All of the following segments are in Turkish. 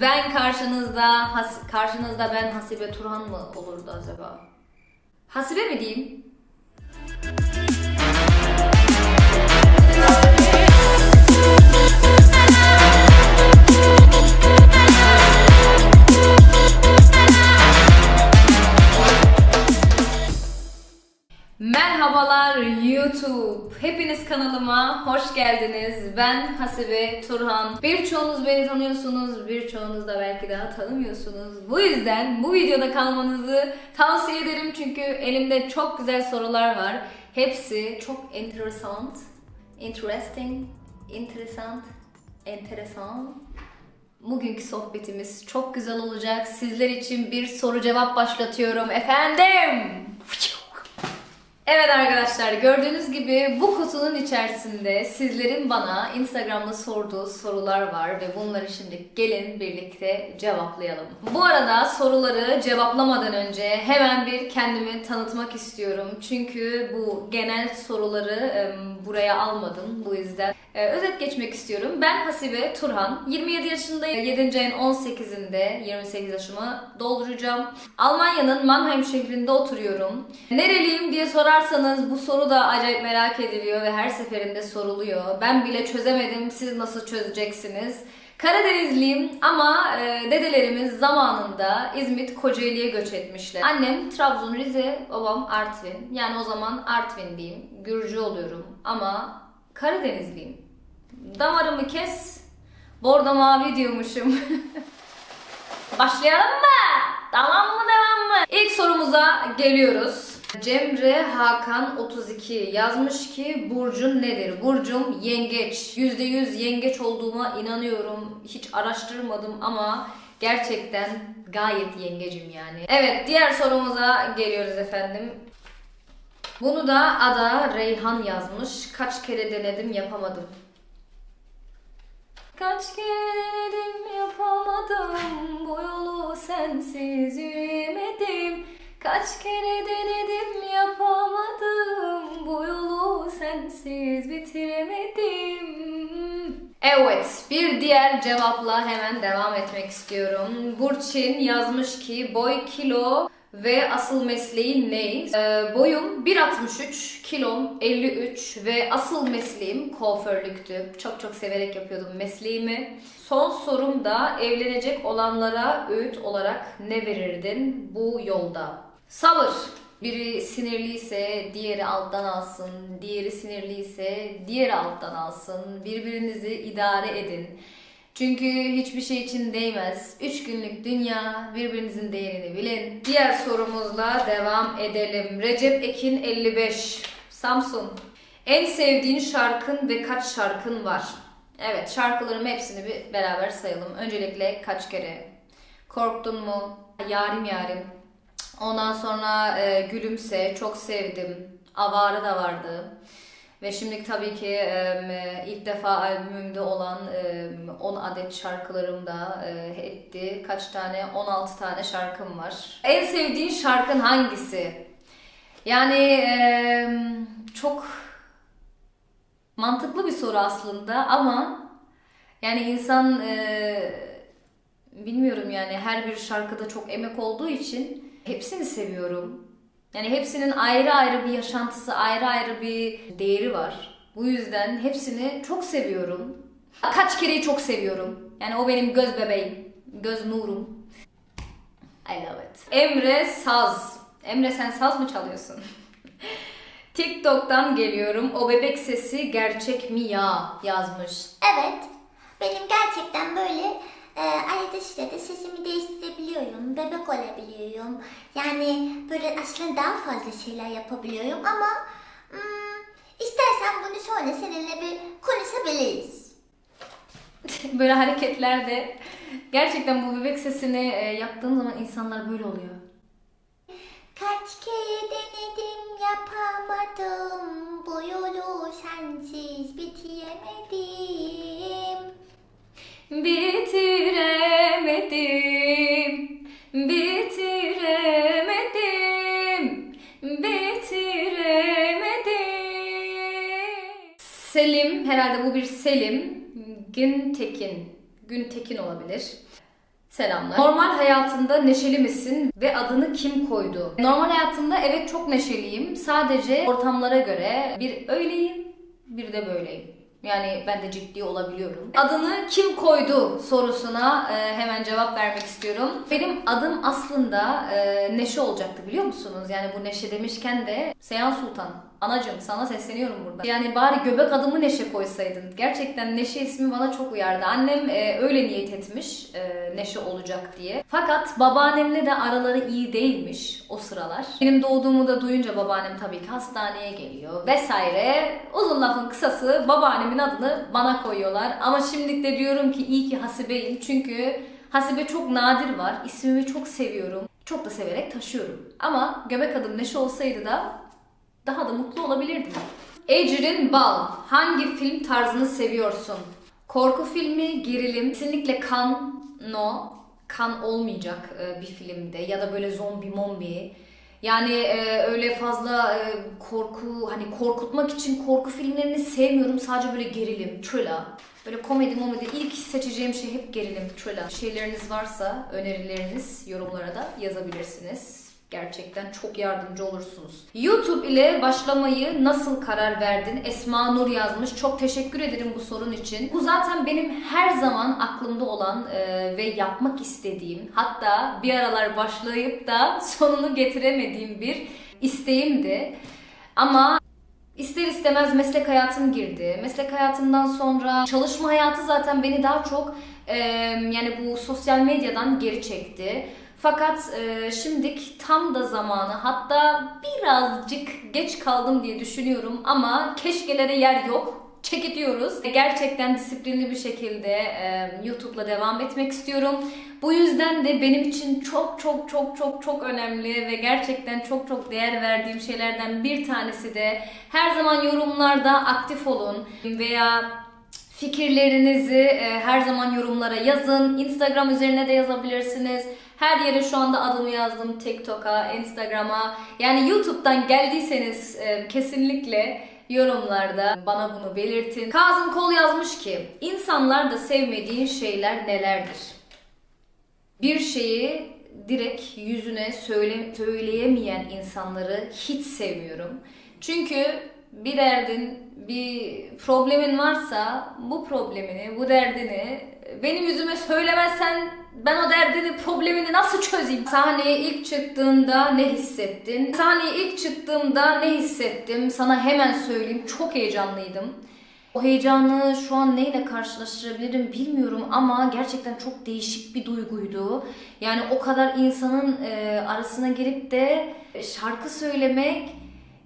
Ben karşınızda, has- karşınızda ben Hasibe Turhan mı olurdu acaba? Hasibe mi diyeyim? Merhabalar YouTube. Hepiniz kanalıma hoş geldiniz. Ben Hasibe Turhan. Birçoğunuz beni tanıyorsunuz, birçoğunuz da belki daha tanımıyorsunuz. Bu yüzden bu videoda kalmanızı tavsiye ederim çünkü elimde çok güzel sorular var. Hepsi çok enteresan, interesting, interesant, enteresan. Bugünkü sohbetimiz çok güzel olacak. Sizler için bir soru cevap başlatıyorum efendim. Evet arkadaşlar gördüğünüz gibi bu kutunun içerisinde sizlerin bana Instagram'da sorduğu sorular var ve bunları şimdi gelin birlikte cevaplayalım. Bu arada soruları cevaplamadan önce hemen bir kendimi tanıtmak istiyorum. Çünkü bu genel soruları buraya almadım. Bu yüzden e, özet geçmek istiyorum. Ben Hasibe Turhan. 27 yaşındayım. 7. ayın 18'inde 28 yaşımı dolduracağım. Almanya'nın Mannheim şehrinde oturuyorum. Nereliyim diye sorarsanız bu soru da acayip merak ediliyor ve her seferinde soruluyor. Ben bile çözemedim. Siz nasıl çözeceksiniz? Karadenizliyim ama e, dedelerimiz zamanında İzmit Kocaeli'ye göç etmişler. Annem Trabzon, Rize, babam Artvin. Yani o zaman Artvin diyeyim. Gürcü oluyorum ama Karadenizliyim. Damarımı kes. Bordo mavi diyormuşum. Başlayalım mı? Tamam mı devam mı? İlk sorumuza geliyoruz. Cemre Hakan 32 yazmış ki burcun nedir? Burcum yengeç. %100 yengeç olduğuma inanıyorum. Hiç araştırmadım ama gerçekten gayet yengecim yani. Evet diğer sorumuza geliyoruz efendim. Bunu da Ada Reyhan yazmış. Kaç kere denedim yapamadım. Kaç kere denedim yapamadım Bu yolu sensiz yürüyemedim Kaç kere denedim yapamadım Bu yolu sensiz bitiremedim Evet, bir diğer cevapla hemen devam etmek istiyorum. Burçin yazmış ki boy, kilo ve asıl mesleğin ne? Ee, boyum 1.63, kilom 53 ve asıl mesleğim kuaförlüktü. Çok çok severek yapıyordum mesleğimi. Son sorum da evlenecek olanlara öğüt olarak ne verirdin bu yolda? Sabır. Biri sinirliyse diğeri alttan alsın, diğeri sinirliyse diğeri alttan alsın. Birbirinizi idare edin. Çünkü hiçbir şey için değmez. Üç günlük dünya, birbirinizin değerini bilin. Diğer sorumuzla devam edelim. Recep Ekin 55, Samsun. En sevdiğin şarkın ve kaç şarkın var? Evet, şarkılarım hepsini bir beraber sayalım. Öncelikle kaç kere? Korktun mu? Yarim yarim. Ondan sonra e, Gülümse, çok sevdim. Avara da vardı. Ve şimdi tabii ki e, ilk defa albümümde olan e, 10 adet şarkılarım da e, etti. Kaç tane? 16 tane şarkım var. En sevdiğin şarkın hangisi? Yani e, çok mantıklı bir soru aslında ama yani insan e, bilmiyorum yani her bir şarkıda çok emek olduğu için hepsini seviyorum. Yani hepsinin ayrı ayrı bir yaşantısı, ayrı ayrı bir değeri var. Bu yüzden hepsini çok seviyorum. Kaç kereyi çok seviyorum. Yani o benim göz bebeğim, göz nurum. I love it. Emre Saz. Emre sen saz mı çalıyorsun? TikTok'tan geliyorum. O bebek sesi gerçek mi ya yazmış. Evet. Benim gerçekten böyle e, arada sırada sesimi değiştirebiliyorum. Bebek olabiliyorum. Yani böyle aslında daha fazla şeyler yapabiliyorum ama hmm, istersen bunu sonra seninle bir konuşabiliriz. böyle hareketlerde gerçekten bu bebek sesini e, yaptığım zaman insanlar böyle oluyor. Kaç kere denedim yapamadım. Bu yolu sensiz bitiremedim. Bitiremedim, bir Selim. Güntekin, Güntekin olabilir. Selamlar. Normal hayatında neşeli misin ve adını kim koydu? Normal hayatımda evet çok neşeliyim. Sadece ortamlara göre bir öyleyim, bir de böyleyim. Yani ben de ciddi olabiliyorum. Adını kim koydu sorusuna e, hemen cevap vermek istiyorum. Benim adım aslında e, Neşe olacaktı biliyor musunuz? Yani bu Neşe demişken de Seyhan Sultan. Anacığım sana sesleniyorum burada. Yani bari göbek adımı Neşe koysaydın. Gerçekten Neşe ismi bana çok uyardı. Annem e, öyle niyet etmiş e, Neşe olacak diye. Fakat babaannemle de araları iyi değilmiş o sıralar. Benim doğduğumu da duyunca babaannem tabii ki hastaneye geliyor vesaire. Uzun lafın kısası babaannemin adını bana koyuyorlar. Ama şimdi de diyorum ki iyi ki Hasibe'yim. Çünkü Hasibe çok nadir var. İsmimi çok seviyorum. Çok da severek taşıyorum. Ama göbek adım Neşe olsaydı da daha da mutlu olabilirdim. Ecrin Bal, hangi film tarzını seviyorsun? Korku filmi, gerilim, kesinlikle kan, no, kan olmayacak e, bir filmde ya da böyle zombi mombi. Yani e, öyle fazla e, korku, hani korkutmak için korku filmlerini sevmiyorum. Sadece böyle gerilim, thriller. Böyle komedi momedi ilk seçeceğim şey hep gerilim, thriller. Şeyleriniz varsa önerileriniz yorumlara da yazabilirsiniz. Gerçekten çok yardımcı olursunuz. YouTube ile başlamayı nasıl karar verdin? Esma Nur yazmış. Çok teşekkür ederim bu sorun için. Bu zaten benim her zaman aklımda olan e, ve yapmak istediğim, hatta bir aralar başlayıp da sonunu getiremediğim bir isteğimdi. Ama İster istemez meslek hayatım girdi. Meslek hayatından sonra çalışma hayatı zaten beni daha çok e, yani bu sosyal medyadan geri çekti. Fakat e, şimdilik tam da zamanı hatta birazcık geç kaldım diye düşünüyorum ama keşkelere yer yok. Çekiliyoruz. Gerçekten disiplinli bir şekilde e, YouTube'la devam etmek istiyorum. Bu yüzden de benim için çok çok çok çok çok önemli ve gerçekten çok çok değer verdiğim şeylerden bir tanesi de her zaman yorumlarda aktif olun veya fikirlerinizi e, her zaman yorumlara yazın. Instagram üzerine de yazabilirsiniz. Her yere şu anda adımı yazdım. TikTok'a, Instagram'a. Yani YouTube'dan geldiyseniz e, kesinlikle yorumlarda bana bunu belirtin. Kazım Kol yazmış ki, insanlar da sevmediğin şeyler nelerdir? Bir şeyi direkt yüzüne söyle, söyleyemeyen insanları hiç sevmiyorum. Çünkü bir derdin, bir problemin varsa bu problemini, bu derdini benim yüzüme söylemezsen ben o derdini, problemini nasıl çözeyim? Sahneye ilk çıktığında ne hissettin? Sahneye ilk çıktığımda ne hissettim? Sana hemen söyleyeyim. Çok heyecanlıydım. O heyecanı şu an neyle karşılaştırabilirim bilmiyorum ama gerçekten çok değişik bir duyguydu. Yani o kadar insanın e, arasına girip de şarkı söylemek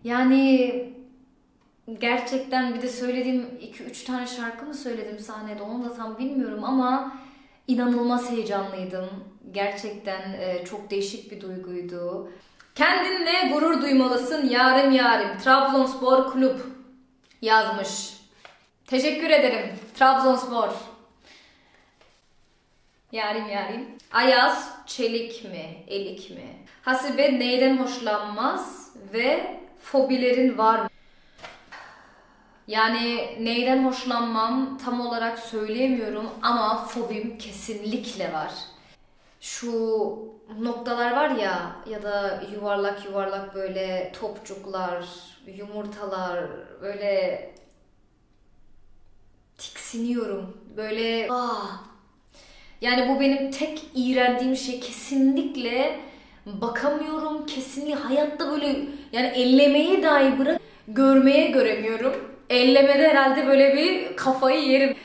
yani gerçekten bir de söylediğim 2-3 tane şarkı mı söyledim sahnede onu da tam bilmiyorum ama inanılmaz heyecanlıydım. Gerçekten e, çok değişik bir duyguydu. Kendinle gurur duymalısın yarim yarim. Trabzonspor Kulüp yazmış. Teşekkür ederim Trabzonspor. Yarim yarim. Ayaz çelik mi, elik mi? Hasibe neyden hoşlanmaz ve fobilerin var mı? Yani neyden hoşlanmam tam olarak söyleyemiyorum ama fobim kesinlikle var. Şu noktalar var ya ya da yuvarlak yuvarlak böyle topçuklar, yumurtalar böyle tiksiniyorum. Böyle ah. Yani bu benim tek iğrendiğim şey kesinlikle bakamıyorum. Kesinlikle hayatta böyle yani ellemeyi dahi bırak görmeye göremiyorum. Ellemede herhalde böyle bir kafayı yerim.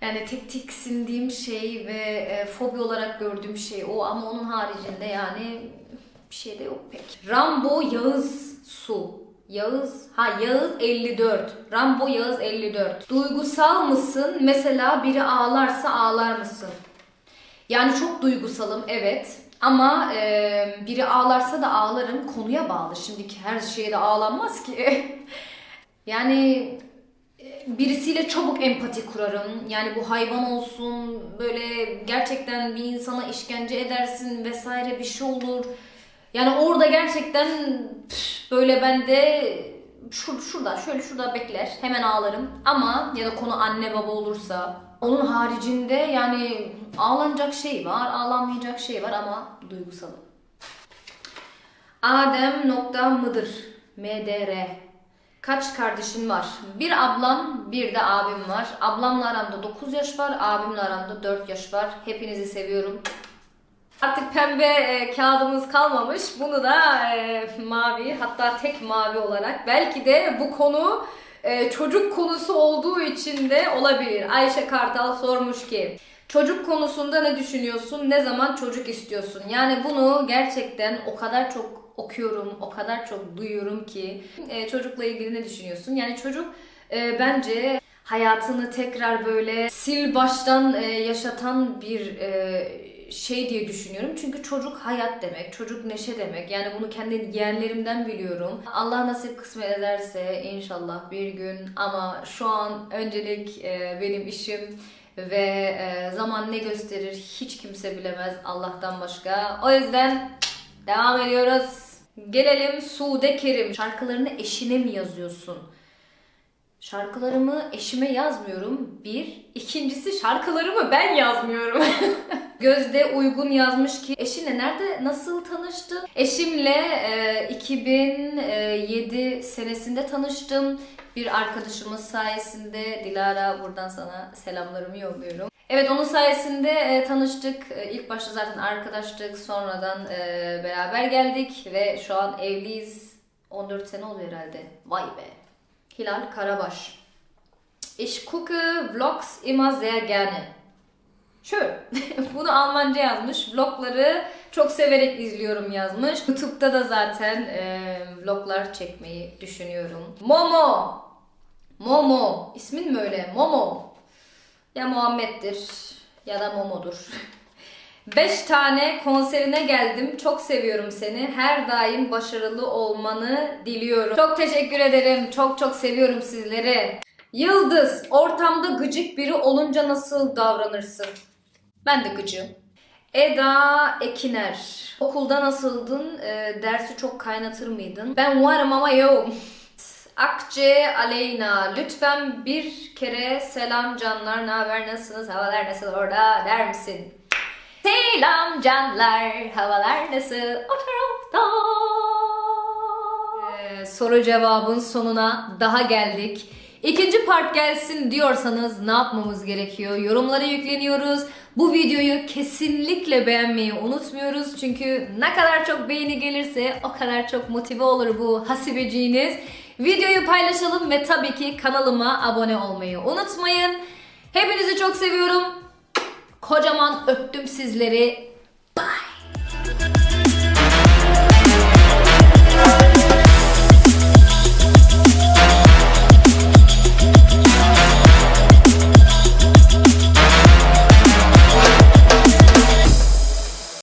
Yani tek tiksindiğim şey ve e, fobi olarak gördüğüm şey o ama onun haricinde yani bir şey de yok pek. Rambo Yağız Su. Yağız, ha Yağız 54. Rambo Yağız 54. Duygusal mısın? Mesela biri ağlarsa ağlar mısın? Yani çok duygusalım evet. Ama e, biri ağlarsa da ağlarım. Konuya bağlı. Şimdiki her şeye de ağlanmaz ki. yani e, birisiyle çabuk empati kurarım. Yani bu hayvan olsun, böyle gerçekten bir insana işkence edersin vesaire bir şey olur. Yani orada gerçekten böyle ben de şur, şurada şöyle şurada bekler hemen ağlarım. Ama ya da konu anne baba olursa Onun haricinde yani ağlanacak şey var, ağlanmayacak şey var ama duygusalım. Adem nokta mıdır? MDR. Kaç kardeşin var? Bir ablam, bir de abim var. Ablamla aramda 9 yaş var, abimle aramda 4 yaş var. Hepinizi seviyorum. Artık pembe e, kağıdımız kalmamış. Bunu da e, mavi, hatta tek mavi olarak. Belki de bu konu e, çocuk konusu olduğu için de olabilir. Ayşe Kartal sormuş ki Çocuk konusunda ne düşünüyorsun? Ne zaman çocuk istiyorsun? Yani bunu gerçekten o kadar çok okuyorum, o kadar çok duyuyorum ki e, çocukla ilgili ne düşünüyorsun? Yani çocuk e, bence hayatını tekrar böyle sil baştan e, yaşatan bir e, şey diye düşünüyorum. Çünkü çocuk hayat demek, çocuk neşe demek. Yani bunu kendi yeğenlerimden biliyorum. Allah nasip kısmet ederse inşallah bir gün ama şu an öncelik e, benim işim ve e, zaman ne gösterir hiç kimse bilemez Allah'tan başka. O yüzden devam ediyoruz. Gelelim Sude Kerim. Şarkılarını eşine mi yazıyorsun? Şarkılarımı eşime yazmıyorum. Bir. İkincisi şarkılarımı ben yazmıyorum. Gözde Uygun yazmış ki eşinle nerede nasıl tanıştın? Eşimle e, 2007 senesinde tanıştım. Bir arkadaşımız sayesinde Dilara buradan sana selamlarımı yolluyorum. Evet onun sayesinde e, tanıştık. E, ilk başta zaten arkadaştık. Sonradan e, beraber geldik ve şu an evliyiz. 14 sene oluyor herhalde. Vay be. Hilal Karabaş. Ich gucke Vlogs immer sehr gerne. Şöyle. Bunu Almanca yazmış. Vlogları çok severek izliyorum yazmış. YouTube'da da zaten e, vloglar çekmeyi düşünüyorum. Momo. Momo. İsmin mi öyle? Momo. Ya Muhammed'dir ya da Momo'dur. 5 tane konserine geldim. Çok seviyorum seni. Her daim başarılı olmanı diliyorum. Çok teşekkür ederim. Çok çok seviyorum sizleri. Yıldız, ortamda gıcık biri olunca nasıl davranırsın? Ben de gıcığım. Eda Ekiner. Okulda nasıldın? Ee, dersi çok kaynatır mıydın? Ben varım ama yoğum. Akçe Aleyna. Lütfen bir kere selam canlar. Ne haber? Nasılsınız? Havalar nasıl orada? Der misin? Selam canlar. Havalar nasıl? O tarafta. Ee, soru cevabın sonuna daha geldik. İkinci part gelsin diyorsanız ne yapmamız gerekiyor? Yorumlara yükleniyoruz. Bu videoyu kesinlikle beğenmeyi unutmuyoruz. Çünkü ne kadar çok beğeni gelirse o kadar çok motive olur bu hasibeciğiniz. Videoyu paylaşalım ve tabii ki kanalıma abone olmayı unutmayın. Hepinizi çok seviyorum. Kocaman öptüm sizleri.